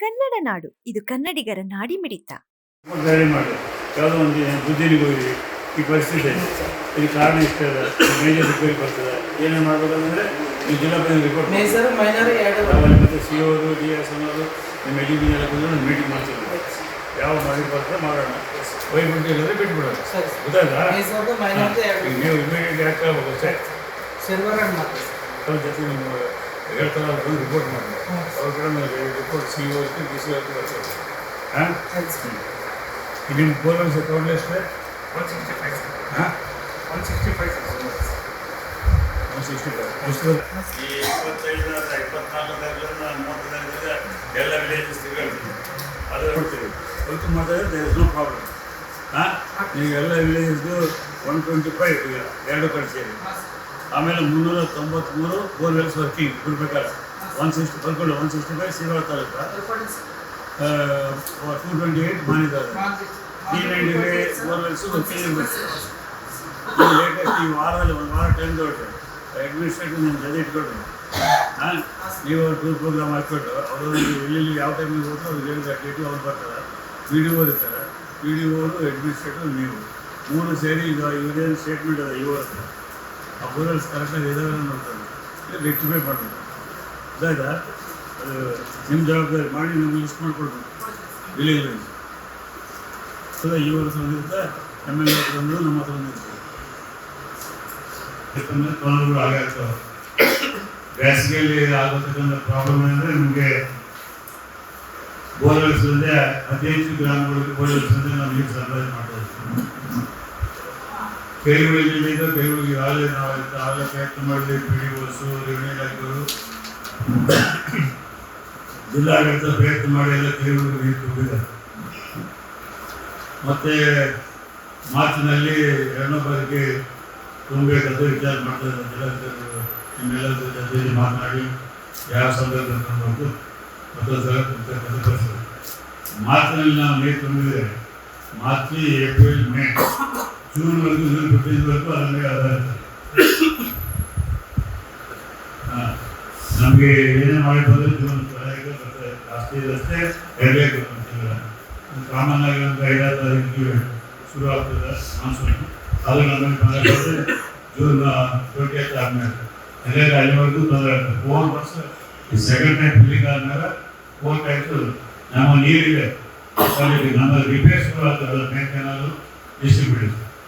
ಕನ್ನಡ ನಾಡು. ಇದು ಕನ್ನಡಿಗರ ನಾಡಿ ಮಿಡಿತ ಮಾಡಿ. ಯಾವುದೋ ಒಂದು ಬುದ್ಧಿನಿಗೆ ಹೋಗಿ ಈ ಪರಿಸ್ಥಿತಿ. ಇದಕ್ಕೆ ಕಾರಣ ಇಷ್ಟ ಇದೆ ಮೇಜರ್ ರಿಪೇರಿ ಬರ್ತದೆ. ಏನೇನು ಮಾಡಬೇಕಂದ್ರೆ ಈ ಜಿಲ್ಲಾ ಪಂಚಾಯತ್ ರಿಪೋರ್ಟ್ ಮತ್ತು ಸಿ ಡಿ ಎಸ್ ಅನ್ನೋದು ಮೀಟಿಂಗ್ ಎಲ್ಲ ಯಾವ ಮಾಡಿ ಬರ್ತದೆ ಮಾಡೋಣ. ಇಲ್ಲದ್ರೆ ಬಿಟ್ಬಿಡೋದು ಗೊತ್ತಾಯ್ತಾ? ನೀವು ಯಾಕೆ ಜೊತೆ ನಿಮ್ಮ ಹೇಳ್ತಾರೆ ಅವ್ರು ರಿಪೋರ್ಟ್ ಮಾಡಿ ಹ್ಮ್. ಅವ್ರ ಕಡೆ report C O D C ಬರ್ತದೆ ಹಾಂ ನಿಮ್ಮ ಬೋರ್ವೆಲ್ಸ್ ಟೋಟಲ್ ಎಷ್ಟು ಒನ್ ಸಿಕ್ಸ್ಟಿ ಫೈವ್ ಹಾಂ one sixty five one sixty five ಈ ಇಪ್ಪತ್ತೈದರ ಇಪ್ಪತ್ನಾಲ್ಕರಿಂದ ಮೂವತ್ತೈದರಿಂದ ಎಲ್ಲ ವಿಲೇಜಸ್ ತಿರುಗಾಡ್ತೀವಿ ಅದು ಕೊಡ್ತೀವಿ ಹೊರತು ಮಾಡಿದ್ರೆ ದೇರ್ ಇಸ್ ನೋ ಪ್ರಾಬ್ಲಮ್ ಹಾಂ ಈಗ ಎಲ್ಲ ವಿಲೇಜಸ್ದು ಒನ್ ಟ್ವೆಂಟಿ ಫೈವ್ ಈಗ ಎರಡು ಕಡೆ ಸೇರಿ ಆಮೇಲೆ ಮುನ್ನೂರ ತೊಂಬತ್ತ್ಮೂರು ಬೋರ್ವೆಲ್ಸ್ ವರ್ಕಿಂಗ್ ಗುರುಬೇಕಾದ್ರೆ. ಒನ್ ಸಿಕ್ಸ್ಟಿ ಬರ್ಕೊಳ್ಳಿ ಒನ್ ಸಿಕ್ಸ್ಟಿ ಫೈವ್ ಸೀರೋಳ ತಾಲೂಕು ಟೂ ಟ್ವೆಂಟಿ ಏಯ್ಟ್ ಮಾಡಿದ್ದಾರೆ. Three ninety five borewells working ಇರಬೇಕು ಲೇಟೆಸ್ಟ್ ಈ ವಾರದಲ್ಲಿ ಒಂದು ವಾರ ಟೈಮ್ ತೊಗೊಳ್ರಿ ಅಡ್ಮಿನಿಸ್ಟ್ರೇಟಿವ್ ನಿಮ್ಮ ಜೊತೆ ಇಟ್ಕೊಳ್ರಿ ಹಾಂ? ನೀವು ಟೂರ್ ಪ್ರೋಗ್ರಾಮ್ ಹಾಕ್ಬಿಟ್ಟು ಅವರು ಎಲ್ಲೆಲ್ಲಿ ಯಾವ ಟೈಮಿಗೆ ಹೋದ್ರು ಅವ್ರು ಹೇಳಿದ ಡೇಟು ಅವ್ರು ಬರ್ತಾರೆ. ಪಿ ಡಿ ಓ ಇರ್ತಾರೆ ಪಿ ಡಿ ಓರು ಅಡ್ಮಿನಿಸ್ಟ್ರೇಟಿವ್ ನೀವು. ಮೂರು ಸೇರಿ ಈಗ ಇವರೇನು ಸ್ಟೇಟ್ಮೆಂಟ್ ಅದ ಇವ್ರ ಆ ಬೋರ್ವೆಲ್ಸ್ ಕರೆಕ್ಟಾಗಿ ಇದಾವೆ ನೋಡ್ತಾರೆ ರೆಕ್ಟಿಫೈ ಮಾಡಬೇಕು ಅದಾಯ್ತಾ? ಅದು ನಿಮ್ಮ ಜವಾಬ್ದಾರಿ ಮಾಡಿ ನಮ್ಗೆ ಲಿಸ್ಟ್ ಮಾಡಿಕೊಡ್ಬೇಕು. ವಿಲೇಜ್ ಸೊ ಈ ವರ್ಷ ಎಂ ಎಲ್ ಎ ಹತ್ರ ನಮ್ಮ ಹತ್ರ ಬಂದಿರ್ತಾರೆ ಯಾಕಂದರೆ ತೊಂದರೆಗಳು ಆಗೇ ಆಗ್ತವೆ ಬೇಸಿಗೆಯಲ್ಲಿ ಆಗತಕ್ಕಂಥ ಪ್ರಾಬ್ಲಮ್ ಅಂದರೆ ನಿಮಗೆ ಬೋರ್ವೆಲ್ಸ್ ಅತಿ ಹೆಚ್ಚು ಗ್ರಾಮಗಳಿಗೆ ಬೋರ್ವೆಲ್ಸ್ ಅಂದರೆ ನಾವು ನೀರು ಸರಬರಾಜು ಮಾಡ್ತಾ ಇರ್ತೀವಿ ಕೈಗಳಿಗೆ ಆಗಲೇ ನಾವು ಆಗಲೇ ಪ್ರಯತ್ನ ಮಾಡಿದ್ವಿ ಪಿ ಡಿ ಓಸು ರೆವಿನ್ಯೂ ಇಲಾಖೆಯವರು ಜಿಲ್ಲಾಡಳಿತ ಪ್ರಯತ್ನ ಮಾಡಿ ಎಲ್ಲ ಕೈಗಳಿಗೆ ನೀರು ಮತ್ತೆ ಮಾರ್ಚ್ನಲ್ಲಿ ಎರಡನೇ ಬಾರಿಗೆ ತುಂಬಬೇಕಂತ ವಿಚಾರ ಮಾಡ್ತಾ ಇದ್ದಾರೆ ಜಿಲ್ಲಾಧಿಕಾರಿಗಳು. ಜೊತೆಯಲ್ಲಿ ಮಾತನಾಡಿ ಯಾವ ಸಂದರ್ಭ ಅಂತ ಮತ್ತೊಂದು ಸಲ ಮಾರ್ಚ್ನಲ್ಲಿ ನಾವು ನೀರು ತುಂಬಿದರೆ ಮಾರ್ಚ್ ಏಪ್ರಿಲ್ ಮೇ. ಬಿಟ್ಟಿದ್ದವರೆಗೂ ಅದನ್ನೇ ಆಧಾರ ಹಾಂ ನಮಗೆ ಏನೇ ಮಾಡಿ ಬಂದರೆ ಜುಲೈಗೆ ಬರ್ತದೆ ಜಾಸ್ತಿ ಇದಷ್ಟೇ ಇರಬೇಕು ಕಾಮನ್ ಆಗಿ ಒಂದು ಐದಾರು ತಾರೀಕು ಶುರು ಆಗ್ತದೆ ಮಾನ್ಸೂನ್ ಅದು ನಮಗೆ ತೊಂದರೆ ಕೊಟ್ಟರೆ ಜೂನ್ ಟ್ವೆಂಟಿ ಏತ್ ಆದಮೇಲೆ ಹಾಗಾಗಿ ಅಲ್ಲಿವರೆಗೂ ತೊಂದರೆ ಆಗ್ತದೆ ಫೋರ್ ವರ್ಷ ಈ ಸೆಕೆಂಡ್ ಟೈಮ್ ಫಿಲ್ಲಿಂಗ್ ಆದಮೇಲೆ ಫೋರ್ ಟೈಮ್ಸ್ ನಮ್ಮ ನೀರಿದೆ ಕ್ವಾಲಿಟಿ ನಮ್ಮ ರಿಪೇರ್ಸ್ ಆಗ್ತದೆ ಮೇನ್ ಕೆನಾಲು ಡಿಸ್ಟ್ರಿಬ್ಯೂಟರ್